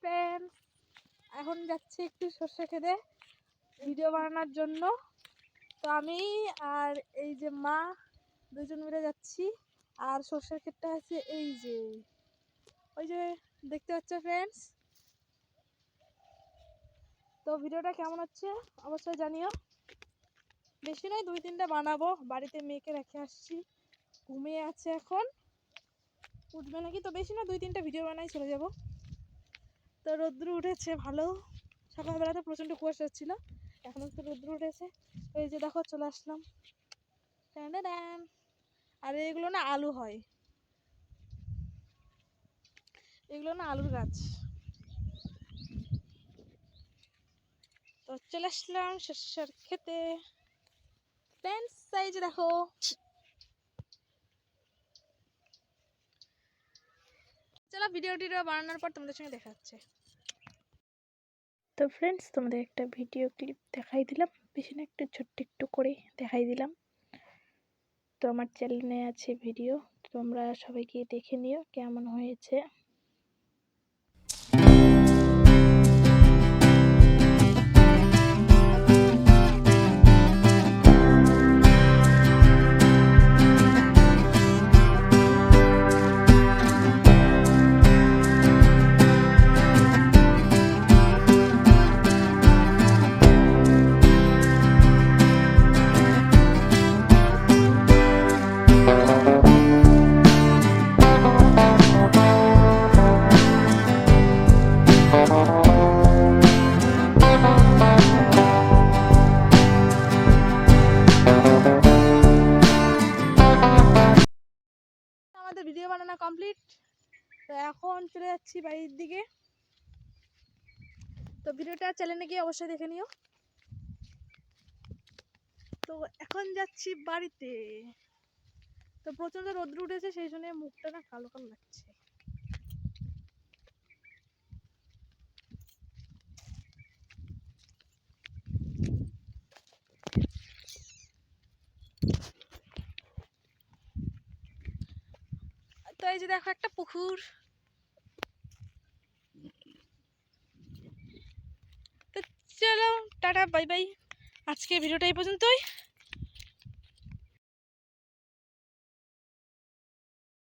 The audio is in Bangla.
ফ্রেন্ডস এখন যাচ্ছি একটু সর্ষে খেতে ভিডিও বানানোর জন্য। তো আমি আর এই যে মা দুজন মিলে যাচ্ছি, আর সর্ষের ক্ষেতটা আছে এই যে। ওই যে দেখতে পাচ্ছ ফ্রেন্ডস তো ভিডিওটা কেমন হচ্ছে অবশ্যই জানিও। বেশি নয়, দুই তিনটা বানাবো। বাড়িতে মেয়েকে রেখে আসছি। ঘুমিয়ে আছে এখন। উঠবে নাকি? তো বেশি না দুই তিনটা ভিডিও বানাই চলে যাব। তো রোদ্রু উঠেছে, ভালো। সকালবেলা তো প্রচণ্ড কুয়াশা ছিল, এখন একটু রোদ্রু উঠেছে। তো এই যে দেখো, চলে আসলাম। আর এগুলো না আলু হয়। এগুলো না আলুর গাছ। তো চলে আসলাম শস্যের খেতে। ফ্রেন্ডস সাইজ দেখো। ভিডিও বানানোর পর তোমাদের সঙ্গে দেখা তো ফ্রেন্ডস তোমাদের একটা ভিডিও ক্লিপ দেখাই দিলাম। পিছনে একটু ছোট্ট একটু করে দেখাই দিলাম। তো আমার চ্যানেলে আছে ভিডিও তোমরা সবাই গিয়ে দেখে নিও কেমন হয়েছে। আমাদের ভিডিও বানানো কমপ্লিট তো এখন চলে যাচ্ছি বাড়ির দিকে। তো ভিডিওটা চ্যানেলে গিয়ে অবশ্যই দেখে নিও। তো এখন যাচ্ছি বাড়িতে। তো প্রচণ্ড রোদ্র উঠেছে, সেই জন্য মুখটা না কালো কালো লাগছে। তো এই যে দেখো একটা পুকুর। তো চলো, টাটা, বাই বাই। আজকে ভিডিওটা এই পর্যন্তই।